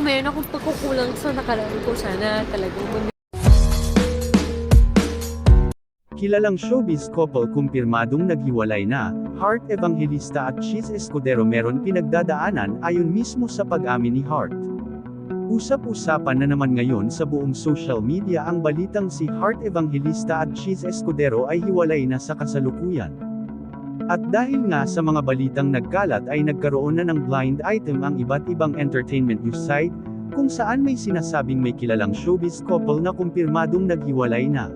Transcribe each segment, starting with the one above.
Meron akong pagkukulang sa nakaraan ko. Sana talagang Kilalang showbiz couple kumpirmadong naghiwalay na, Heart Evangelista at Cheese Escudero meron pinagdadaanan ayon mismo sa pag-amin ni Heart. Usap-usapan na naman ngayon sa buong social media ang balitang si Heart Evangelista at Cheese Escudero ay hiwalay na sa kasalukuyan. At dahil nga sa mga balitang nagkalat ay nagkaroon na ng blind item ang iba't ibang entertainment news site, kung saan may sinasabing may kilalang showbiz couple na kumpirmadong naghiwalay na.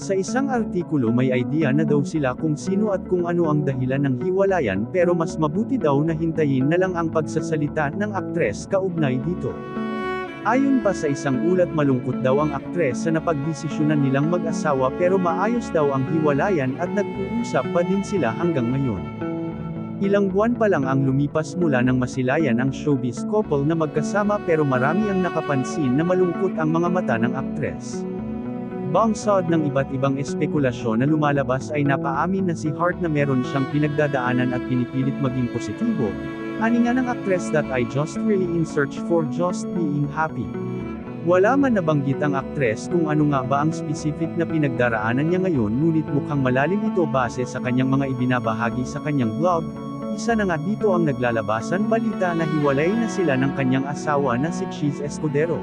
Sa isang artikulo may idea na daw sila kung sino at kung ano ang dahilan ng hiwalayan pero mas mabuti daw na hintayin na lang ang pagsasalita ng aktres kaugnay dito. Ayon pa sa isang ulat malungkot daw ang aktres sa napagdesisyonan nilang mag-asawa pero maayos daw ang hiwalayan at nag-uusap pa din sila hanggang ngayon. Ilang buwan pa lang ang lumipas mula nang masilayan ang showbiz couple na magkasama pero marami ang nakapansin na malungkot ang mga mata ng aktres. Bangsod ng iba't ibang espekulasyon na lumalabas ay napaamin na si Hart na meron siyang pinagdadaanan at pinipilit maging positibo. Ani nga ng actress that I just really in search for just being happy. Wala man nabanggit ang aktres kung ano nga ba ang specific na pinagdaraanan niya ngayon ngunit mukhang malalim ito base sa kanyang mga ibinabahagi sa kanyang blog. Isa na nga dito ang naglalabasan balita na hiwalay na sila ng kanyang asawa na si Cheese Escudero.